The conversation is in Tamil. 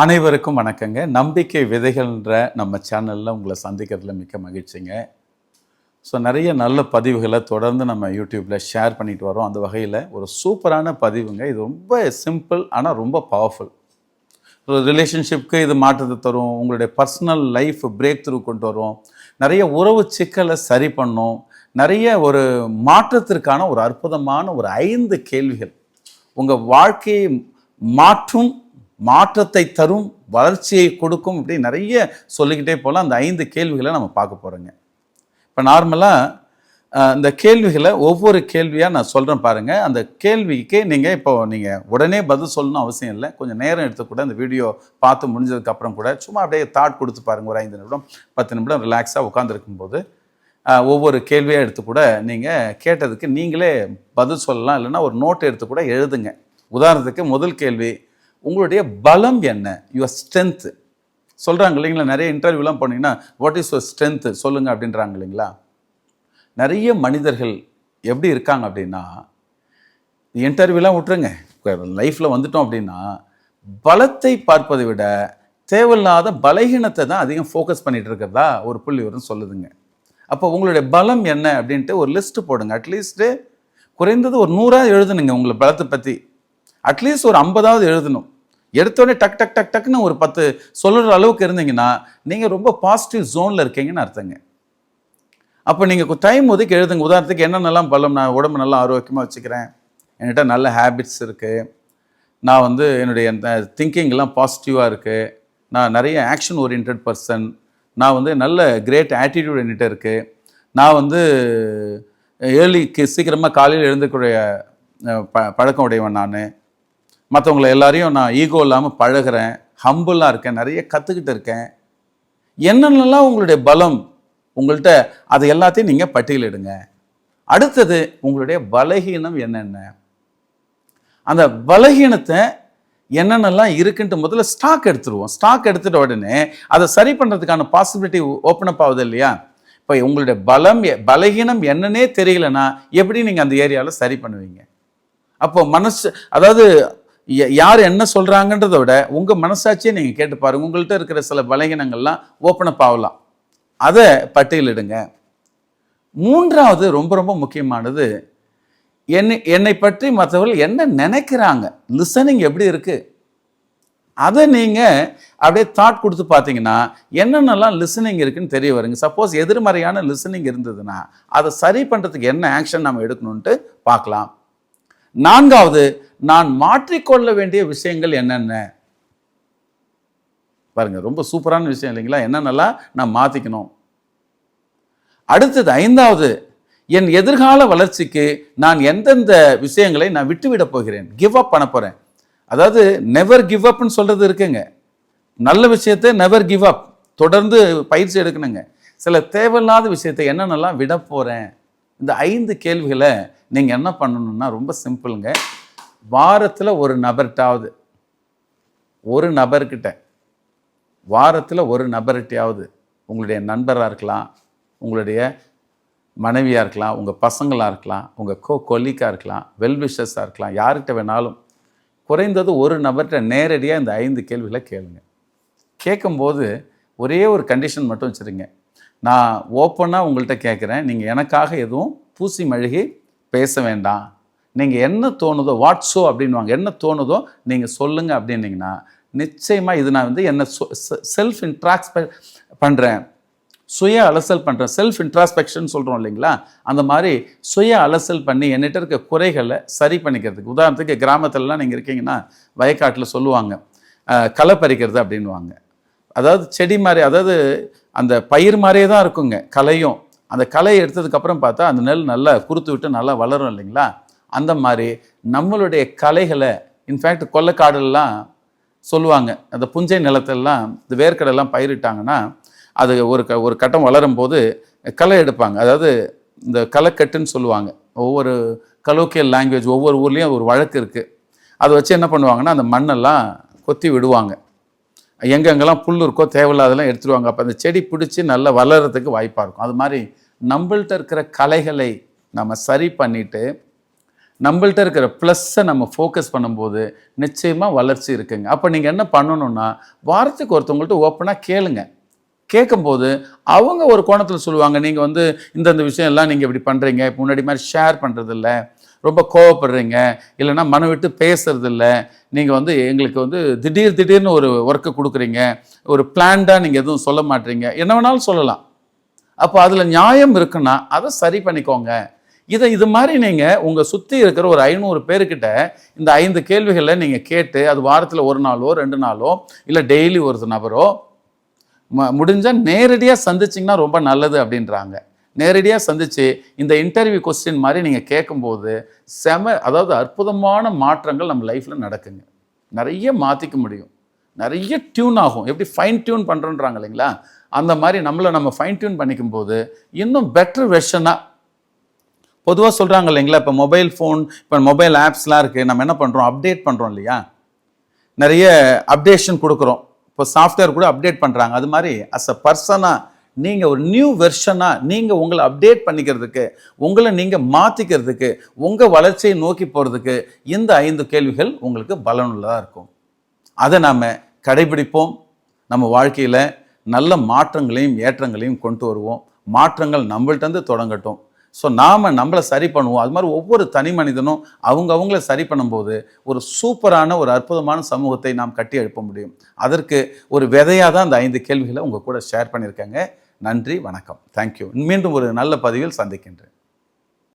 அனைவருக்கும் வணக்கங்க. நம்பிக்கை விதைகள்ன்ற நம்ம சேனலில் உங்களை சந்திக்கிறதுல மிக்க மகிழ்ச்சிங்க. ஸோ நிறைய நல்ல பதிவுகளை தொடர்ந்து நம்ம யூடியூப்பில் ஷேர் பண்ணிட்டு வரோம். அந்த வகையில் ஒரு சூப்பரான பதிவுங்க. இது ரொம்ப சிம்பிள் ஆனால் ரொம்ப பவர்ஃபுல் ஒரு ரிலேஷன்ஷிப்க்கு இது மாற்றத்தை தரும். உங்களுடைய பர்சனல் லைஃப் பிரேக் த்ரூ கொண்டு வரும். நிறைய உறவு சிக்கலை சரி பண்ணும். நிறைய ஒரு மாற்றத்திற்கான ஒரு அற்புதமான ஒரு ஐந்து கேள்விகள் உங்கள் வாழ்க்கையை மாற்றும் மாற்றத்தை தரும் வளர்ச்சியை கொடுக்கும் இப்படி நிறைய சொல்லிக்கிட்டே போகலாம். அந்த ஐந்து கேள்விகளை நம்ம பார்க்க போகிறோங்க இப்போ நார்மலாக இந்த கேள்விகளை ஒவ்வொரு கேள்வியாக நான் சொல்கிறேன் பாருங்கள் அந்த கேள்விக்கு நீங்கள் இப்போ நீங்கள் உடனே பதில் சொல்லணும் அவசியம் இல்லை. கொஞ்சம் நேரம் எடுத்து கூட அந்த வீடியோ பார்த்து முடிஞ்சதுக்கப்புறம் கூட சும்மா அப்படியே தாட் கொடுத்து பாருங்கள் ஒரு ஐந்து நிமிடம் பத்து நிமிடம் ரிலாக்ஸாக உட்காந்துருக்கும் போது ஒவ்வொரு கேள்வியாக எடுத்து கூட நீங்கள் கேட்டதுக்கு நீங்களே பதில் சொல்லலாம். இல்லைன்னா ஒரு நோட் எடுத்து கூட எழுதுங்க. உதாரணத்துக்கு முதல் கேள்வி உங்களுடைய பலம் என்ன? யுவர் ஸ்ட்ரென்த்து சொல்கிறாங்க இல்லைங்களா? நிறைய இன்டர்வியூலாம் போனீங்கன்னா வாட் இஸ் யுவர் ஸ்ட்ரென்த்து சொல்லுங்கள் அப்படின்றாங்க இல்லைங்களா? நிறைய மனிதர்கள் எப்படி இருக்காங்க அப்படின்னா இன்டர்வியூலாம் விட்டுருங்க. லைஃப்பில் வந்துட்டோம் அப்படின்னா பலத்தை பார்ப்பதை விட தேவையில்லாத பலகீனத்தை தான் அதிகம் ஃபோக்கஸ் பண்ணிகிட்டு இருக்கிறதா ஒரு புள்ளி வரும் சொல்லுதுங்க. அப்போ உங்களுடைய பலம் என்ன அப்படின்ட்டு ஒரு லிஸ்ட்டு போடுங்க. அட்லீஸ்ட்டு குறைந்தது ஒரு நூறாவது எழுதணுங்க உங்களை பலத்தை பற்றி அட்லீஸ்ட் ஒரு ஐம்பதாவது எழுதணும். எடுத்தோடனே டக் டக் டக் டக்குன்னு ஒரு பத்து சொல்லுற அளவுக்கு இருந்தீங்கன்னா நீங்கள் ரொம்ப பாசிட்டிவ் ஜோனில் இருக்கீங்கன்னு அர்த்தங்க. அப்போ நீங்கள் டைம் ஒதுக்கி எழுதுங்க. உதாரணத்துக்கு என்னென்னலாம் பலம் நான் உடம்பு நல்லா ஆரோக்கியமாக வச்சுக்கிறேன். என்கிட்ட நல்ல ஹேபிட்ஸ் இருக்குது நான் வந்து என்னுடைய திங்கிங்லாம் பாசிட்டிவாக இருக்குது நான் நிறைய ஆக்ஷன் ஓரியன்ட் பர்சன் நான் வந்து நல்ல கிரேட் ஆட்டிடியூட் என்கிட்ட இருக்குது நான் வந்து ஏர்லிக்கு சீக்கிரமாக காலையில் எழுந்துக்கூடிய ப பழக்கம் உடையவன் நான். மற்றவங்களை எல்லாரையும் நான் ஈகோ இல்லாமல் பழகுறேன் ஹம்பிளாக இருக்கேன் நிறைய கற்றுக்கிட்டு இருக்கேன். என்னென்னலாம் உங்களுடைய பலம்? உங்கள்கிட்ட அதை எல்லாத்தையும் நீங்கள் பட்டியலிடுங்க அடுத்தது உங்களுடைய பலகீனம் என்னென்ன? அந்த பலகீனத்தை என்னென்னலாம் இருக்குன்ட்டு முதல்ல ஸ்டாக் எடுத்துருவோம். ஸ்டாக் எடுத்துட்ட உடனே அதை சரி பண்ணுறதுக்கான பாசிபிலிட்டி ஓப்பன் அப் ஆகுது இல்லையா? இப்போ உங்களுடைய பலம் எ- பலகீனம் என்னன்னே தெரியலனா எப்படி நீங்கள் அந்த ஏரியாவில் சரி பண்ணுவீங்க? அப்போ மனசு அதாவது யார் என்ன சொல்கிறாங்கன்றத விட உங்கள் மனசாட்சியை நீங்கள் கேட்டு பாருங்கள் உங்கள்கிட்ட இருக்கிற சில பலகீனங்கள்லாம் ஓப்பன் அப் ஆகலாம். அதை பட்டியலிடுங்க மூன்றாவது ரொம்ப ரொம்ப முக்கியமானது என்னை என்னை பற்றி மற்றவர்கள் என்ன நினைக்கிறாங்க? லிசனிங் எப்படி இருக்குது அதை நீங்கள் அப்படியே தாட் கொடுத்து பார்த்தீங்கன்னா என்னென்னலாம் லிசனிங் இருக்குன்னு தெரிய வருங்க. சப்போஸ் எதிர்மறையான லிசனிங் இருந்ததுன்னா அதை சரி பண்ணுறதுக்கு என்ன ஆக்ஷன் நம்ம எடுக்கணும்ன்ட்டு பார்க்கலாம். நான்காவது நான் மாற்றிக்கொள்ள வேண்டிய விஷயங்கள் என்னென்ன? பாருங்க ரொம்ப சூப்பரான விஷயம் இல்லைங்களா? என்னென்னலாம் நான் மாற்றிக்கணும் அடுத்தது ஐந்தாவது என் எதிர்கால வளர்ச்சிக்கு நான் எந்தெந்த விஷயங்களை நான் விட்டுவிட போகிறேன்? கிவ் அப் பண்ண போகிறேன் அதாவது நெவர் கிவ் அப்னு சொல்கிறது இருக்குங்க. நல்ல விஷயத்தை நெவர் கிவ் அப் தொடர்ந்து பயிற்சி எடுக்கணுங்க. சில தேவையில்லாத விஷயத்தை என்னென்னலாம் விட போகிறேன் இந்த ஐந்து கேள்விகளை நீங்கள் என்ன பண்ணணும்னா ரொம்ப சிம்பிளுங்க. வாரத்தில் ஒரு நபர்கிட்டாவது ஒரு நபர்கிட்ட வாரத்தில் ஒரு நபர்கிட்டையாவது உங்களுடைய நண்பராக இருக்கலாம் உங்களுடைய மனைவியாக இருக்கலாம் உங்கள் பசங்களாக இருக்கலாம் உங்கள் கோ கொல்லிக்காக இருக்கலாம் வெல்விஷஸாக இருக்கலாம் யார்கிட்ட வேணாலும் குறைந்தது ஒரு நபர்கிட்ட நேரடியாக இந்த ஐந்து கேள்விகளை கேளுங்க. கேட்கும்போது ஒரே ஒரு கண்டிஷன் மட்டும் வச்சுருங்க. நான் ஓப்பனாக உங்கள்கிட்ட கேட்குறேன் நீங்கள் எனக்காக எதுவும் பூசி மழுகி பேச வேண்டாம். நீங்கள் என்ன தோணுதோ வாட்ஸோ அப்படின்வாங்க என்ன தோணுதோ நீங்கள் சொல்லுங்கள் அப்படின்னீங்கன்னா நிச்சயமாக இது நான் வந்து என்ன செல்ஃப் இன்ட்ராக்ஸ்பெ பண்ணுறேன் சுய அலசல் பண்ணுறேன் செல்ஃப் இன்ட்ராஸ்பெக்ஷன் சொல்கிறோம் இல்லைங்களா? அந்த மாதிரி சுய அலசல் பண்ணி என்கிட்ட இருக்க குறைகளை சரி பண்ணிக்கிறதுக்கு. உதாரணத்துக்கு கிராமத்துலலாம் நீங்கள் இருக்கீங்கன்னா வயக்காட்டில் சொல்லுவாங்க களை பறிக்கிறது அப்படின்வாங்க அதாவது செடி மாதிரி அதாவது அந்த பயிர் மாதிரியே தான் இருக்குங்க களையும். அந்த களையை எடுத்ததுக்கப்புறம் பார்த்தா அந்த நெல் நல்லா குறுத்து விட்டு நல்லா வளரும் இல்லைங்களா? அந்த மாதிரி நம்மளுடைய கலைகளை இன்ஃபேக்ட் கொல்லைக்காடுலாம் சொல்லுவாங்க. அந்த புஞ்சை நிலத்தெல்லாம் இந்த வேர்க்கடெல்லாம் பயிரிட்டாங்கன்னா அது ஒரு க ஒரு கட்டம் வளரும் போது களை எடுப்பாங்க. அதாவது இந்த களைக்கட்டுன்னு சொல்லுவாங்க. ஒவ்வொரு கலோக்கியல் லாங்குவேஜ் ஒவ்வொரு ஊர்லேயும் ஒரு வழக்கு இருக்குது அதை வச்சு என்ன பண்ணுவாங்கன்னா அந்த மண்ணெல்லாம் கொத்தி விடுவாங்க. எங்கெங்கெல்லாம் புல் இருக்கோ தேவையில்லாதெல்லாம் எடுத்துருவாங்க. அப்போ அந்த செடி பிடிச்சி நல்லா வளர்கிறதுக்கு வாய்ப்பாக இருக்கும். அது மாதிரி நம்மள்கிட்ட இருக்கிற கலைகளை நம்ம சரி பண்ணிவிட்டு நம்மள்ட்ட இருக்கிற ப்ளஸ்ஸை நம்ம ஃபோக்கஸ் பண்ணும்போது நிச்சயமாக வளர்ச்சி இருக்குங்க. அப்போ நீங்கள் என்ன பண்ணணும்னா வாரத்துக்கு ஒருத்தவங்கள்ட்ட ஓப்பனாக கேளுங்க. கேட்கும்போது அவங்க ஒரு கோணத்தில் சொல்லுவாங்க நீங்கள் வந்து இந்தந்த விஷயம் எல்லாம் நீங்கள் இப்படி பண்ணுறீங்க இப்போ முன்னாடி மாதிரி ஷேர் பண்ணுறதில்ல ரொம்ப கோவப்படுறீங்க இல்லைன்னா மனம் விட்டு பேசுறதில்ல நீங்கள் வந்து எங்களுக்கு வந்து திடீர் திடீர்னு ஒரு ஒர்க்கை கொடுக்குறீங்க ஒரு பிளான்டாக நீங்கள் எதுவும் சொல்ல மாட்டீங்க. என்ன வேணாலும் சொல்லலாம். அப்போ அதில் நியாயம் இருக்குன்னா அதை சரி பண்ணிக்கோங்க. இதை இது மாதிரி நீங்கள் உங்கள் சுற்றி இருக்கிற ஒரு ஐநூறு பேர்கிட்ட இந்த ஐந்து கேள்விகளை நீங்கள் கேட்டு அது வாரத்தில் ஒரு நாளோ ரெண்டு நாளோ இல்லை டெய்லி ஒரு நபரோ ம முடிஞ்சால் நேரடியாக சந்திச்சிங்கன்னா ரொம்ப நல்லது அப்படின்றாங்க. நேரடியாக சந்திச்சு இந்த இன்டர்வியூ கொஸ்டின் மாதிரி நீங்கள் கேட்கும்போது செம அதாவது அற்புதமான மாற்றங்கள் நம்ம லைஃப்பில் நடக்குங்க. நிறைய மாற்றிக்க முடியும். நிறைய டியூன் ஆகும். எப்படி ஃபைன் டியூன் பண்ணுறோன்றாங்க இல்லைங்களா? அந்த மாதிரி நம்மளை நம்ம ஃபைன் டியூன் பண்ணிக்கும் போது இன்னும் பெட்டர் வெர்ஷனாக பொதுவாக சொல்கிறாங்க இல்லைங்களா இப்போ மொபைல் ஃபோன் இப்போ மொபைல் ஆப்ஸ்லாம் இருக்குது நம்ம என்ன பண்ணுறோம் அப்டேட் பண்ணுறோம் இல்லையா? நிறைய அப்டேஷன் கொடுக்குறோம். இப்போ சாஃப்ட்வேர் கூட அப்டேட் பண்ணுறாங்க அது மாதிரி அஸ் அ பர்சனாக நீங்கள் ஒரு நியூ வெர்ஷனாக நீங்கள் உங்களை அப்டேட் பண்ணிக்கிறதுக்கு உங்களை நீங்கள் மாற்றிக்கிறதுக்கு உங்கள் வளர்ச்சியை நோக்கி போகிறதுக்கு இந்த ஐந்து கேள்விகள் உங்களுக்கு பலனுள்ளதாக இருக்கும். அதை நாம் கடைபிடிப்போம். நம்ம வாழ்க்கையில் நல்ல மாற்றங்களையும் ஏற்றங்களையும் கொண்டு வருவோம். மாற்றங்கள் நம்மள்ட்டேருந்து தொடங்கட்டும். ஸோ நாம் நம்மளை சரி பண்ணுவோம். அது மாதிரி ஒவ்வொரு தனி மனிதனும் அவங்க அவங்கள சரி பண்ணும்போது ஒரு சூப்பரான ஒரு அற்புதமான சமூகத்தை நாம் கட்டி எழுப்ப முடியும். அதற்கு ஒரு விதையாக தான் அந்த ஐந்து கேள்விகளை உங்கள் கூட ஷேர் பண்ணியிருக்காங்க. நன்றி வணக்கம். தேங்க்யூ மீண்டும் ஒரு நல்ல பதிவில் சந்திக்கின்றேன்.